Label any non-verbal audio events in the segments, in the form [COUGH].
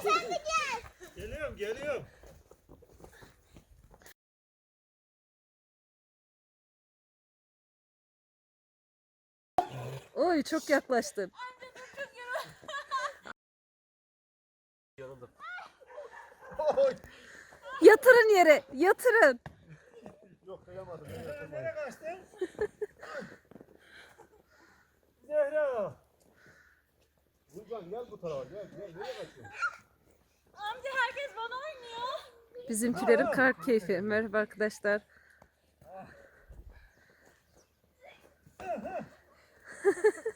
sen de gel. Geliyorum geliyorum. Oy çok yaklaştın. Oy. Yatırın yere. Yatırın. Yok kıyamadım. Nereye kaçtın? Zehra. Gülcan gel bu tarafa gel gel nereye kaçıyorsun? Amca herkes bana oynuyor. Bizimkilerin kar keyfi. Merhaba arkadaşlar.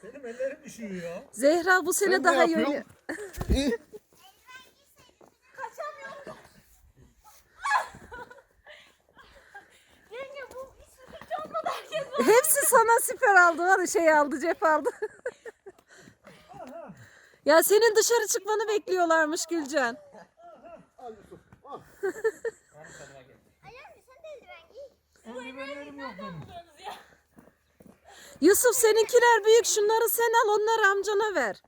Benim ellerim düşüyor ya. Zehra bu sene Sen ne daha iyi yapıyorsun? oynuyor. İyi. Kaçamıyorum. Yenge bu hiç hiç olmadı herkes bana. Hepsi sana siper aldı var ya, şey aldı cep aldı. ya senin dışarı çıkmanı bekliyorlarmış Gülcan. Al Yusuf. Al. Ay amca sen de eldiven giy. Yusuf seninkiler büyük şunları sen al onları amcana ver.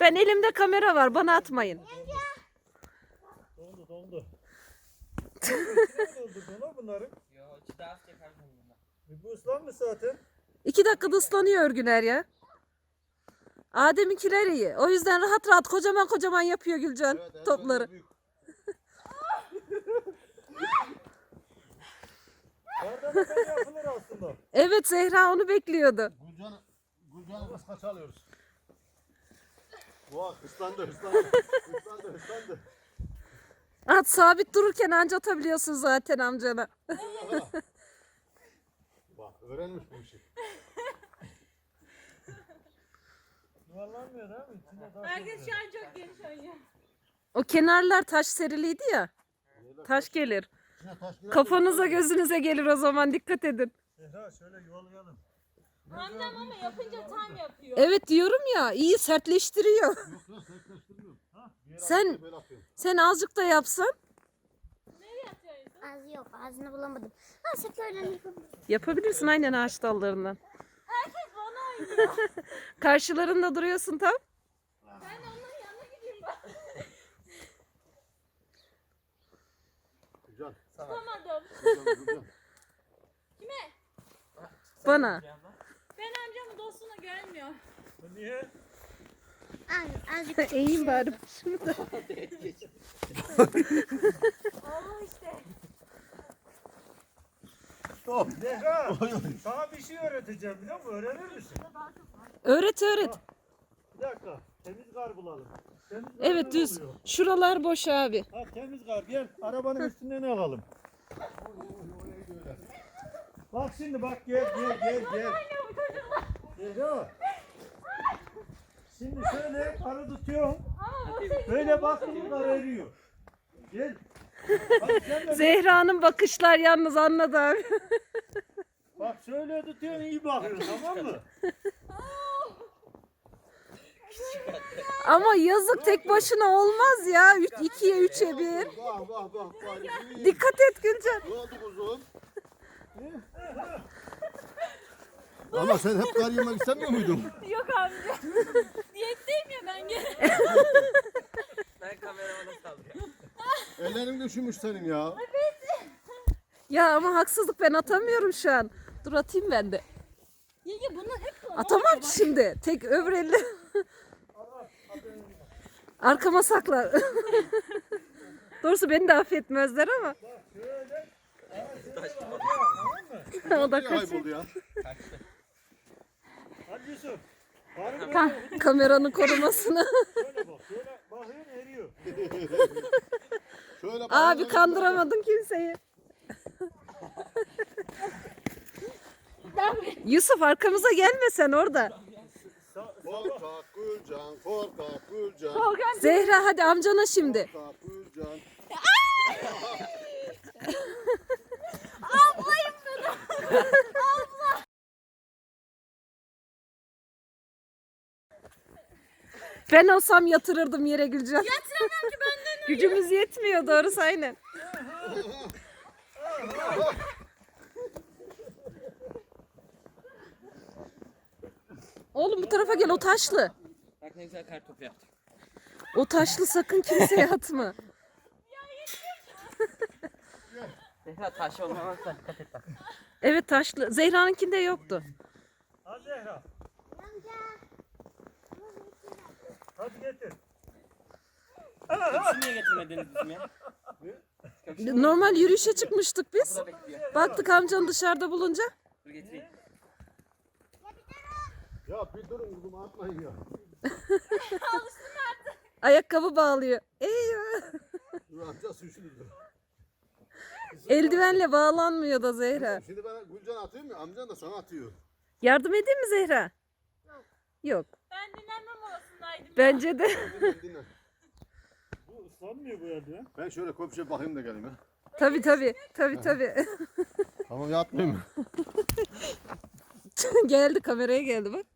Ben elimde kamera var bana atmayın. Dondu dondu. dondu dondu bunların. Yo, zaten. İki dakikada ıslanıyor örgüler ya. Adem'inkiler iyi. O yüzden rahat rahat kocaman kocaman yapıyor Gülcan Evet, topları. büyük. Yapılır aslında. Evet Zehra onu bekliyordu. Gülcan, Gülcan'ı kız kaç alıyoruz? Boğa ıslandı ıslandı. ıslandı ıslandı. At sabit dururken anca atabiliyorsun zaten amcana. [LAUGHS] Bak öğrenmiş bu işi. Yuvarlanmıyor değil mi? İçinde taş Herkes şu an çok geniş oynuyor. O kenarlar taş seriliydi ya. Taş gelir. İçine taş girer. Kafanıza gözünüze gelir o zaman dikkat edin. Zehra şöyle yuvalayalım. Amcam ama yapınca time yapıyor. Evet diyorum ya iyi sertleştiriyor. Yok ya sertleştirmiyor. Ha, bir yere Sen- atıyor, böyle atıyor. Sen azıcık da yapsan Nereye atıyorsun? Az yok ağzını bulamadım. Ha seferden yapabilirim. yapabilirsin aynen ağaç dallarından. Herkes bana oynuyor. [LAUGHS] Karşılarında duruyorsun tam. ben de onların yanına gideyim ben. Gülcan. Tutamadım. Kime? Bana. Ben amcamın dostunu görmüyor. Niye? Az, azıcık [LAUGHS] Eğeyim bari. Şunu da. Allah işte. Hop. Zehra. Sana bir şey öğreteceğim biliyor musun? Öğrenir misin? Öğret öğret. Bir dakika. Temiz kar bulalım. Evet düz. oluyor? Şuralar boş abi. Ha temiz kar gel. Arabanın üstünden alalım. Bak şimdi bak gel gel gel gel. Zehra. Şimdi şöyle karı tutuyorum. Böyle baktım kar eriyor. Gel. Bak sen de Zehra'nın bakışlar yalnız anladı abi. bak şöyle tutuyorsun iyi bakıyorsun tamam mı? Ama yazık tek başına olmaz ya. Üç, ikiye üçe bir. Dikkat et Gülcan. Ne oldu kuzum? Ama sen hep kar yemek istemiyor muydun? Yok amca. [LAUGHS] Diyetteyim ya ben gene. Ben kameramana saldırıyorum. Ellerin düşmüş senin ya. Ya ama haksızlık ben atamıyorum şu an. Dur atayım ben de. Yenge bunlar hep Atamam ki şimdi. Tek öbür elle. Arkama saklar. [LAUGHS] Doğrusu beni de affetmezler ama. [LAUGHS] o da kaçıyor. kayboldu ya? Kaçtı. Hadi Yusuf. Karı böyle Ka- kameranın korumasını. şöyle bak. [LAUGHS] Şöyle bakıyorsun eriyor. Şöyle bak. Abi kandıramadın kimseyi. Yusuf arkamıza gelme sen orada. Korkak Gülcan, korkak Gülcan, Zehra hadi amcana şimdi. korkak Gülcan. [LAUGHS] Ben olsam yatırırdım yere Gülcan. Yatıramam ki benden [LAUGHS] Gücümüz yetmiyor doğrusu aynen. [LAUGHS] Oğlum bu tarafa gel o taşlı. Bak ne güzel kar topu yaptık. O taşlı sakın kimseye atma. [LAUGHS] Zehra taş olmamazsa dikkat et bak. Evet taşlı. Zehra'nınkinde yoktu. Hadi Zehra. Hadi getir. Köpüşü niye getirmediniz bizim ya? Normal yürüyüşe çıkmıştık biz. Baktık amcanı dışarıda bulunca. Dur getireyim. Ya bir durun kızım atmayın ya. [LAUGHS] Ayakkabı bağlıyor. Eyvah. Dur dur. Eldivenle bağlanmıyor da Zehra. Şimdi ben Gülcan atıyorum ya amcan da sana atıyor. Yardım edeyim mi Zehra? Yok. Ben dinlenme molasındaydım. Bence de. Dinle, dinle. [LAUGHS] Bu ıslanmıyor bu eldiven. Ben şöyle komşuya bakayım da geleyim ya. Tabii tabii. Tabii tabii. Tamam yatmayayım [LAUGHS] geldi kameraya geldi bak.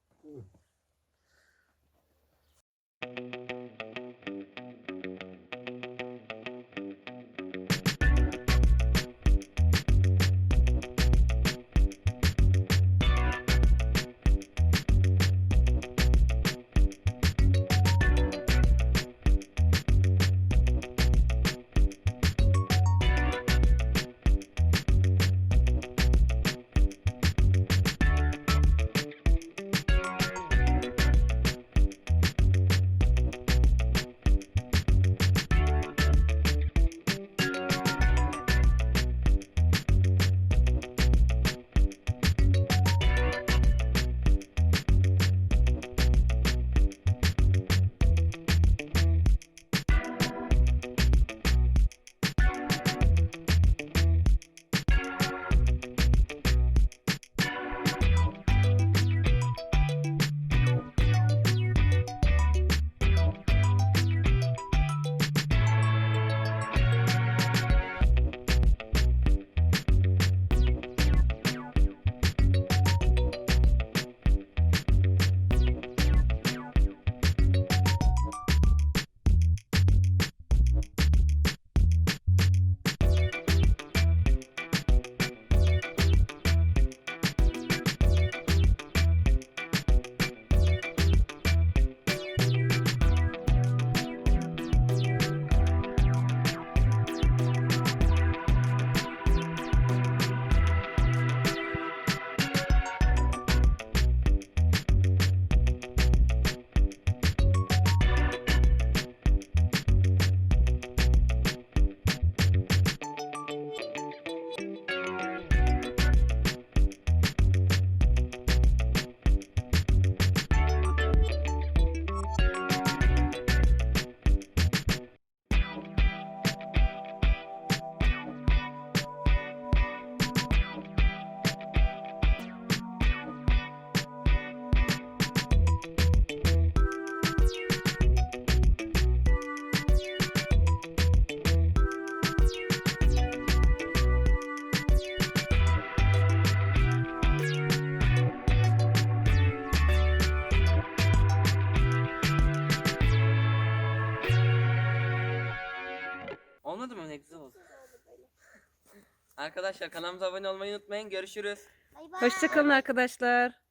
Arkadaşlar kanalımıza abone olmayı unutmayın. Görüşürüz. Bay bay. Hoşçakalın arkadaşlar.